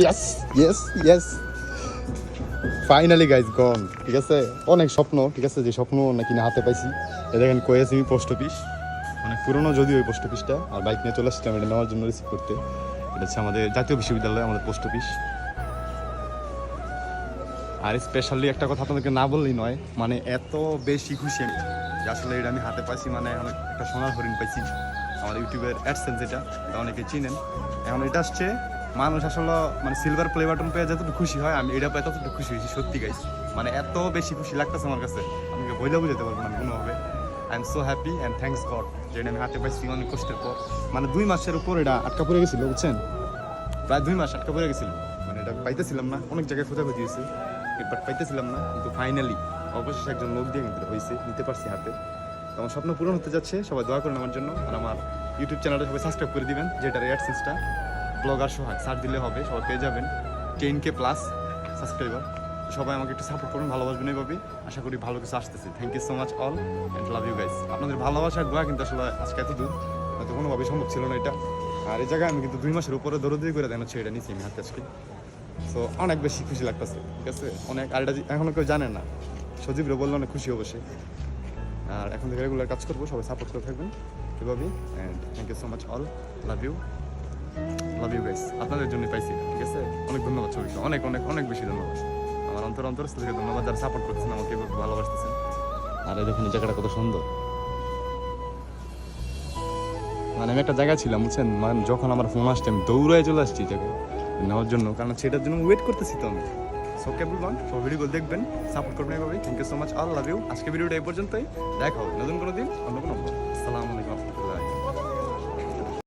Yes yes yes finally guys gone ঠিক আছে? অনেক স্বপ্ন, ঠিক আছে? যে স্বপ্ন নাকি না হাতে পাইছি। এ দেখেন কোয়েসিমি পোস্ট অফিস অনেক পুরনো যদিও ওই পোস্ট অফিসটা আর বাইক নিয়ে চলে আসছিলাম, এটা নেওয়ার জন্য রিসিভ করতে। এটা হচ্ছে আমাদের জাতীয় বিশ্ববিদ্যালয়, আমাদের পোস্ট অফিস আর স্পেশালি একটা কথা আপনাদেরকে না বললেই নয় মানে এত বেশি খুশি আমি যে আসলে এটা আমি হাতে পাইছি মানে অনেক একটা সোনার হরিণ পাইছি। আমার ইউটিউবের অ্যাডসেন্স এটা অনেকে চিনেন। এখন এটা আসছে মানুষ আসলে মানে সিলভার প্লে বাটন পেয়ে যতটুকু খুশি হয়, আমি এটা পেয়ে ততটুকু খুশি হয়েছি, সত্যি গাইস মানে এত বেশি খুশি লাগতেছে আমার কাছে। আমি বইলে বুঝাতে পারব না কোনোভাবে। I am so happy and thanks God যেটা আমি হাতে পাইছি অনেক কষ্টের পর। মানে দুই মাসের উপর এটা আটকা পড়ে গেছিল, বুঝছেন? প্রায় দুই মাস আটকা পড়ে গেছিল। মানে এটা পাইতেছিলাম না, অনেক জায়গায় খোঁজাখুঁজি হয়েছে। বাট পাইতেছিলাম না, কিন্তু ফাইনালি অবশেষে একজন লোক দিয়ে কিন্তু হয়েছে, নিতে পারছি হাতে। তো আমার স্বপ্ন পূরণ হতে যাচ্ছে, সবাই দোয়া করেন আমার জন্য। আর আমার ইউটিউব চ্যানেলটা সবাই সাবস্ক্রাইব করে দিবেন, যেটার অ্যাডসেন্সটা ব্লগার সোহাগ সার্চ দিলে হবে, সবাই পেয়ে যাবেন। টেন কে প্লাস সাবস্ক্রাইবার সবাই আমাকে একটু সাপোর্ট করুন, ভালোবাসবেন এইভাবে আশা করি ভালো কিছু আসতেছে। Thank you so much all and love you guys আপনাদের ভালোবাসার দোয়া কিন্তু আসলে আজকে এত দূর, হয়তো কোনোভাবে সম্ভব ছিল না এটা। আর এই জায়গায় আমি কিন্তু দুই মাসের উপরে দৌড়দৌড়ি করে দেন হচ্ছে এটা নিচ্ছি আমি হাতে আজকে। সো অনেক বেশি খুশি লাগতেছে, ঠিক আছে? অনেক আর এটা যে- এখনও কেউ জানে না। সজীবরে বললে অনেক খুশি অবশ্যই। আর এখন থেকে রেগুলার কাজ করব, সবাই সাপোর্ট করে থাকবেন। এভাবেই and thank you so much all love you love you guys আপনাদের জন্য পাইছি। ঠিক আছে? অনেক ধন্যবাদ সবাইকে অনেক অনেক অনেক বেশি ধন্যবাদ। আমার অন্তর অন্তর থেকে ধন্যবাদ যারা সাপোর্ট করছেন আমাকে ভালোবাসতেছেন। আর এই দেখুন জায়গাটা কত সুন্দর। মানে আমি একটা জায়গা ছিলাম, বুঝছেন? মানে যখন আমার ফোন আসছে, আমি দৌড়ায় চলে আসছি জায়গায়। নেওয়ার জন্য, কারণ সেটার জন্য ওয়েট করতেছি তো আমি। সো কেবল ওয়ান সব ভিডিওগুলো দেখবেন সাপোর্ট করবেন এভাবে thank you so much all love you আজকে ভিডিওটা এই পর্যন্তই। দেখা হবে নতুন কোনো দিন, অন্য কোনো আসসালামু আলাইকুম